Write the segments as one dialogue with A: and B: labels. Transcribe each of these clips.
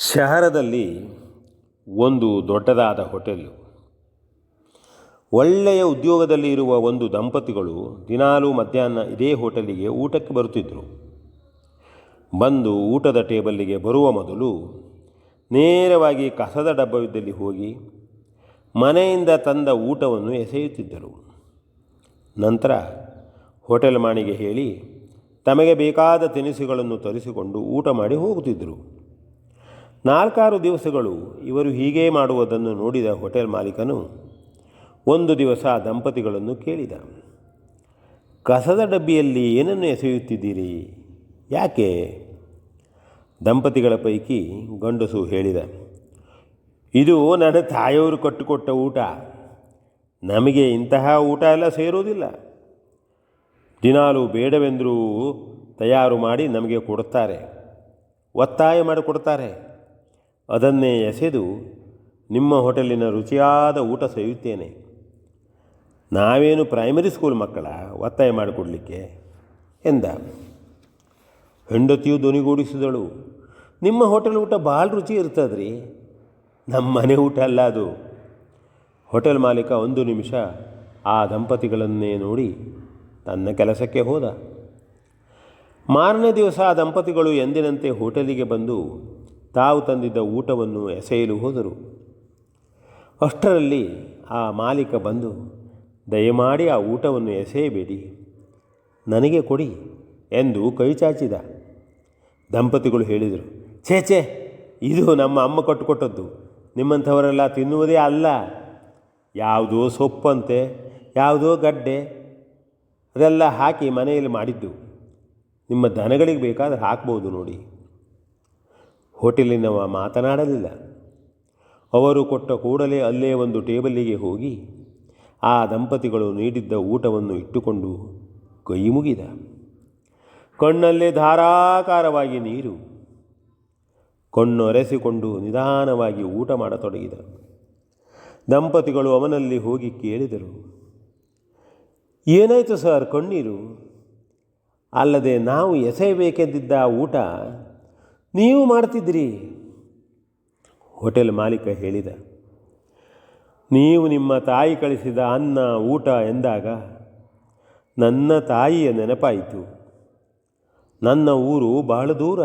A: ಶಹರದಲ್ಲಿ ಒಂದು ದೊಡ್ಡದಾದ ಹೋಟೆಲ್ಲು ಒಳ್ಳೆಯ ಉದ್ಯೋಗದಲ್ಲಿ ಇರುವ ಒಂದು ದಂಪತಿಗಳು ದಿನಾಲೂ ಮಧ್ಯಾಹ್ನ ಇದೇ ಹೋಟೆಲಿಗೆ ಊಟಕ್ಕೆ ಬರುತ್ತಿದ್ದರು ಬಂದು ಊಟದ ಟೇಬಲ್ಲಿಗೆ ಬರುವ ಮೊದಲು ನೇರವಾಗಿ ಕಸದ ಡಬ್ಬವಿದ್ದಲ್ಲಿ ಹೋಗಿ ಮನೆಯಿಂದ ತಂದ ಊಟವನ್ನು ಎಸೆಯುತ್ತಿದ್ದರು. ನಂತರ ಹೋಟೆಲ್ ಮಾಣಿಗೆ ಹೇಳಿ, ತಮಗೆ ಬೇಕಾದ ತಿನಿಸುಗಳನ್ನು ತರಿಸಿಕೊಂಡು ಊಟ ಮಾಡಿ ಹೋಗುತ್ತಿದ್ದರು. ನಾಲ್ಕಾರು ದಿವಸಗಳು ಇವರು ಹೀಗೇ ಮಾಡುವುದನ್ನು ನೋಡಿದ ಹೋಟೆಲ್ ಮಾಲೀಕನು ಒಂದು ದಿವಸ ದಂಪತಿಗಳನ್ನು ಕೇಳಿದ. ಕಸದ ಡಬ್ಬಿಯಲ್ಲಿ ಏನನ್ನು ಎಸೆಯುತ್ತಿದ್ದೀರಿ? ಯಾಕೆ? ದಂಪತಿಗಳ ಪೈಕಿ ಗಂಡಸು ಹೇಳಿದ. ಇದು ನನ್ನ ತಾಯಿಯವರು ಕಟ್ಟಿಕೊಟ್ಟ ಊಟ. ನಮಗೆ ಇಂತಹ ಊಟ ಎಲ್ಲ ಸೇರುವುದಿಲ್ಲ. ದಿನಾಲು ಬೇಡವೆಂದರೂ ತಯಾರು ಮಾಡಿ ನಮಗೆ ಕೊಡುತ್ತಾರೆ. ಒತ್ತಾಯ ಮಾಡಿ ಕೊಡ್ತಾರೆ ಅದನ್ನೇ ಎಸೆದು ನಿಮ್ಮ ಹೋಟೆಲಿನ ರುಚಿಯಾದ ಊಟ ಸವಿಯುತ್ತೇನೆ. ನಾವೇನು ಪ್ರೈಮರಿ ಸ್ಕೂಲ್ ಮಕ್ಕಳ ಒತ್ತಾಯ ಮಾಡಿಕೊಡಲಿಕ್ಕೆ? ಎಂದ. ಹೆಂಡತಿಯು ಧ್ವನಿಗೂಡಿಸಿದಳು ನಿಮ್ಮ ಹೋಟೆಲ್ ಊಟ ಭಾಳ ರುಚಿ ಇರ್ತದ್ರಿ. ನಮ್ಮ ಮನೆ ಊಟ ಅಲ್ಲ ಅದು. ಹೋಟೆಲ್ ಮಾಲೀಕ ಒಂದು ನಿಮಿಷ ಆ ದಂಪತಿಗಳನ್ನೇ ನೋಡಿ ತನ್ನ ಕೆಲಸಕ್ಕೆ ಹೋದ. ಮಾರನೇ ದಿವಸ ಆ ದಂಪತಿಗಳು ಎಂದಿನಂತೆ ಹೋಟೆಲಿಗೆ ಬಂದು ತಾವು ತಂದಿದ್ದ ಊಟವನ್ನು ಎಸೆಯಲು ಹೋದರು. ಅಷ್ಟರಲ್ಲಿ ಆ ಮಾಲೀಕ ಬಂದು, ದಯಮಾಡಿ ಆ ಊಟವನ್ನು ಎಸೆಯಬೇಡಿ. ನನಗೆ ಕೊಡಿ ಎಂದು ಕೈ ಚಾಚಿದ. ದಂಪತಿಗಳು ಹೇಳಿದರು, ಛೇ ಛೇ, ಇದು ನಮ್ಮ ಅಮ್ಮ ಕಟ್ಟುಕೊಟ್ಟದ್ದು. ನಿಮ್ಮಂಥವರೆಲ್ಲ ತಿನ್ನುವುದೇ ಅಲ್ಲ. ಯಾವುದೋ ಸೊಪ್ಪಂತೆ, ಯಾವುದೋ ಗಡ್ಡೆ, ಅದೆಲ್ಲ ಹಾಕಿ ಮನೆಯಲ್ಲಿ ಮಾಡಿದ್ದು. ನಿಮ್ಮ ದನಗಳಿಗೆ ಬೇಕಾದರೆ ಹಾಕ್ಬೋದು ನೋಡಿ. ಹೋಟೆಲಿನವ ಮಾತನಾಡಲಿಲ್ಲ. ಅವರು ಕೊಟ್ಟ ಕೂಡಲೇ ಅಲ್ಲೇ ಒಂದು ಟೇಬಲ್ಲಿಗೆ ಹೋಗಿ ಆ ದಂಪತಿಗಳು ನೀಡಿದ್ದ ಊಟವನ್ನು ಇಟ್ಟುಕೊಂಡು ಕೈ ಮುಗಿದ. ಕಣ್ಣಲ್ಲೇ ಧಾರಾಕಾರವಾಗಿ ನೀರು ಕಣ್ಣೊರೆಸಿಕೊಂಡು ನಿಧಾನವಾಗಿ ಊಟ ಮಾಡತೊಡಗಿದ ದಂಪತಿಗಳು ಅವನಲ್ಲಿ ಹೋಗಿ ಕೇಳಿದರು, ಏನಾಯಿತು ಸರ್ ಕಣ್ಣೀರು? ಅಲ್ಲದೆ ನಾವು ಎಸೆಯಬೇಕೆಂದಿದ್ದ ಊಟ ನೀವು ಮಾಡ್ತಿದ್ರಿ ಹೋಟೆಲ್ ಮಾಲೀಕ ಹೇಳಿದ, ನೀವು ನಿಮ್ಮ ತಾಯಿ ಕಳಿಸಿದ ಅನ್ನ, ಊಟ ಎಂದಾಗ ನನ್ನ ತಾಯಿಯ ನೆನಪಾಯಿತು. ನನ್ನ ಊರು ಬಹಳ ದೂರ.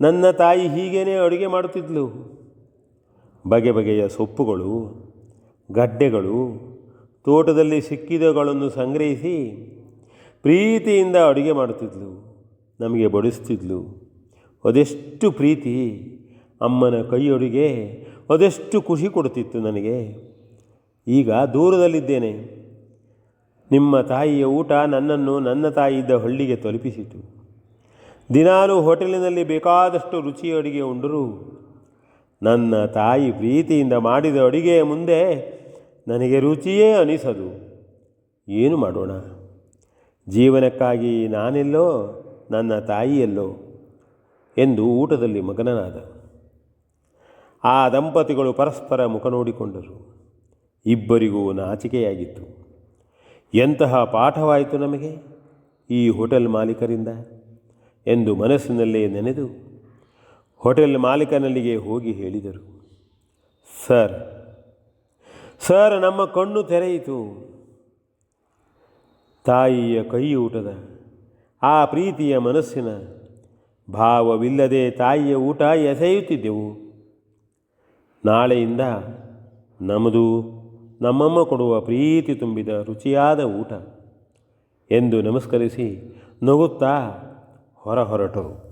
A: ನನ್ನ ತಾಯಿ ಹೀಗೇನೆ ಅಡುಗೆ ಮಾಡುತ್ತಿದ್ಲು. ಬಗೆ ಬಗೆಯ ಸೊಪ್ಪುಗಳು, ಗಡ್ಡೆಗಳು, ತೋಟದಲ್ಲಿ ಸಿಕ್ಕಿದಗಳನ್ನು ಸಂಗ್ರಹಿಸಿ ಪ್ರೀತಿಯಿಂದ ಅಡುಗೆ ಮಾಡುತ್ತಿದ್ಲು. ನಮಗೆ ಬಡಿಸ್ತಿದ್ಲು. ಅದೆಷ್ಟು ಪ್ರೀತಿ ಅಮ್ಮನ ಕೈಯೊಡುಗೆ ಅದೆಷ್ಟು ಖುಷಿ ಕೊಡುತ್ತಿತ್ತು ನನಗೆ. ಈಗ ದೂರದಲ್ಲಿದ್ದೇನೆ. ನಿಮ್ಮ ತಾಯಿಯ ಊಟ ನನ್ನನ್ನು ನನ್ನ ತಾಯಿಯಿದ್ದ ಹಳ್ಳಿಗೆ ತಲುಪಿಸಿತು. ದಿನಾಲೂ ಹೋಟೆಲಿನಲ್ಲಿ ಬೇಕಾದಷ್ಟು ರುಚಿ ಅಡುಗೆ ಉಂಡರೂ. ನನ್ನ ತಾಯಿ ಪ್ರೀತಿಯಿಂದ ಮಾಡಿದ ಅಡುಗೆಯ ಮುಂದೆ ನನಗೆ ರುಚಿಯೇ ಅನಿಸದು. ಏನು ಮಾಡೋಣ? ಜೀವನಕ್ಕಾಗಿ ನಾನೆಲ್ಲೋ, ನನ್ನ ತಾಯಿಯಲ್ಲೋ. ಎಂದು ಊಟದಲ್ಲಿ ಮಗನನಾದ. ಆ ದಂಪತಿಗಳು ಪರಸ್ಪರ ಮುಖ ನೋಡಿಕೊಂಡರು. ಇಬ್ಬರಿಗೂ ನಾಚಿಕೆಯಾಗಿತ್ತು. ಎಂತಹ ಪಾಠವಾಯಿತು ನಮಗೆ ಈ ಹೋಟೆಲ್ ಮಾಲೀಕರಿಂದ ಎಂದು ಮನಸ್ಸಿನಲ್ಲೇ ನೆನೆದು ಹೋಟೆಲ್ ಮಾಲೀಕನಲ್ಲಿಗೆ ಹೋಗಿ ಹೇಳಿದರು. ಸರ್ ಸರ್, ನಮ್ಮ ಕಣ್ಣು ತೆರೆಯಿತು. ತಾಯಿಯ ಕೈಯೂಟದ ಆ ಪ್ರೀತಿಯ ಮನಸ್ಸಿನ ಭಾವವಿಲ್ಲದೆ ತಾಯಿಯ ಊಟ ಎಸೆಯುತ್ತಿದ್ದೆವು. ನಾಳೆಯಿಂದ ನಮ್ಮದು ನಮ್ಮಮ್ಮ ಕೊಡುವ ಪ್ರೀತಿ ತುಂಬಿದ ರುಚಿಯಾದ ಊಟ ಎಂದು ನಮಸ್ಕರಿಸಿ ನಗುತ್ತಾ ಹೊರ ಹೊರಟರು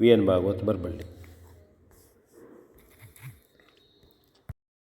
A: ವಿ ಎನ್ ಭಾಗವತ್ ಬರಬಳ್ಳಿ.